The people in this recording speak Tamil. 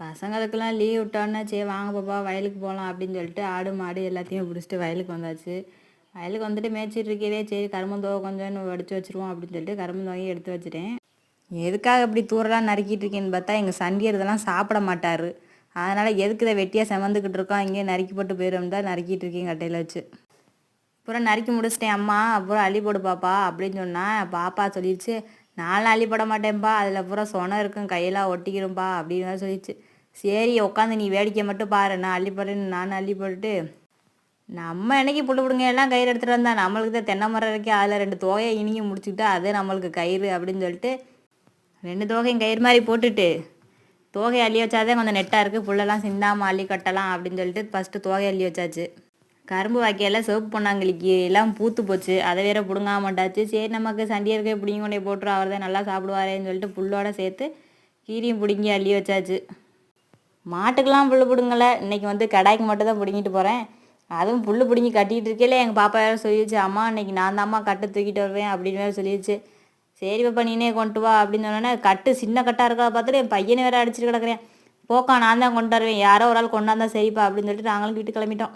பசங்களுக்கெல்லாம் லீவ் விட்டோன்னே சரி வாங்க பாப்பா வயலுக்கு போகலாம் அப்படின்னு சொல்லிட்டு ஆடு மாடு எல்லாத்தையும் பிடிச்சிட்டு வயலுக்கு வந்தாச்சு. வயலுக்கு வந்துட்டு மேய்ச்சிட்டு இருக்கவே சரி கரும்பந்தோ கொஞ்சம் வடித்து வச்சுருவோம் அப்படின்னு சொல்லிட்டு கரும்பந்தோவையும் எடுத்து வச்சுட்டேன். எதுக்காக இப்படி தூரெல்லாம் நறுக்கிட்டு இருக்கேன்னு பார்த்தா எங்கள் சண்டியர் இதெல்லாம் சாப்பிட மாட்டார். அதனால் எதுக்கு இதை வெட்டியாக செமந்துக்கிட்டு இருக்கோம் இங்கேயே நறுக்கிப்பட்டு போயிடும் தான் நறுக்கிட்டு இருக்கேன் கட்டையில் வச்சு. அப்புறம் நறுக்கி முடிச்சிட்டேன் அம்மா அப்புறம் அள்ளி போடு பாப்பா அப்படின்னு சொன்னால் பாப்பா சொல்லிடுச்சு நானும் அள்ளி போட மாட்டேன்ப்பா அதில் பூரா சொனம் இருக்கும். கையெல்லாம் ஒட்டிக்கிறோம்ப்பா அப்படின்னு சொல்லிச்சு. சரி உட்காந்து நீ வேடிக்கை மட்டும் பாரு. நான் அள்ளி போடுறேன்னு நானும் அள்ளி போட்டுட்டு நம்ம என்னைக்கு புல்லு பிடுங்க? எல்லாம் கயிறு எடுத்துகிட்டு வந்தா நம்மளுக்கு தான் தென்னை மரம் இருக்கே. அதில் ரெண்டு தோகையை இனிங்க முடிச்சுக்கிட்டா அது நம்மளுக்கு கயிறு அப்படின்னு சொல்லிட்டு ரெண்டு தோகையும் கயிறு மாதிரி போட்டுட்டு தோகை அள்ளி வச்சாதே கொஞ்சம் நெட்டாக இருக்குது புல்லெல்லாம் சிந்தாமல் அள்ளி கட்டலாம் அப்படின்னு சொல்லிட்டு ஃபஸ்ட்டு தோகை அள்ளி வச்சாச்சு. கரும்பு வாக்கையெல்லாம் சிவப்பு பொண்ணாங்களுக்கு எல்லாம் பூத்து போச்சு. அதை வேற பிடுங்க மாட்டாச்சு சரி நமக்கு சண்டியருக்கு பிடிங்கி கொண்டே போட்டுரும். அவர் தான் நல்லா சாப்பிடுவாரேன்னு சொல்லிட்டு புல்லோட சேர்த்து கீரியும் பிடுங்கி அள்ளி வச்சாச்சு. மாட்டுக்கெல்லாம் புல் பிடுங்கலை. இன்னைக்கு வந்து கடாய்க்கு மட்டும் தான் பிடுங்கிட்டு போகிறேன் அதுவும் புல் பிடுங்கி கட்டிகிட்டு இருக்கையில எங்கள் பாப்பா வேறு சொல்லிடுச்சு. அம்மா இன்னைக்கு நான் தாம்மா கட்டு தூக்கிட்டு வருவேன் அப்படின்னு வேறு சொல்லிடுச்சு. சரி பாப்பா நீனே கொண்டு வா அப்படின்னு சொன்னோன்னே கட்டு சின்ன கட்டாக இருக்கா பார்த்துட்டு என் பையனை வேற அடிச்சுட்டு கிடக்குறேன். போக்கா நான் தான் கொண்டு வருவேன். யாரோ ஒரு ஆள் கொண்டாந்தா சரிப்பா அப்படின்னு சொல்லிட்டு நாங்களும் வீட்டு கிளம்பிட்டோம்.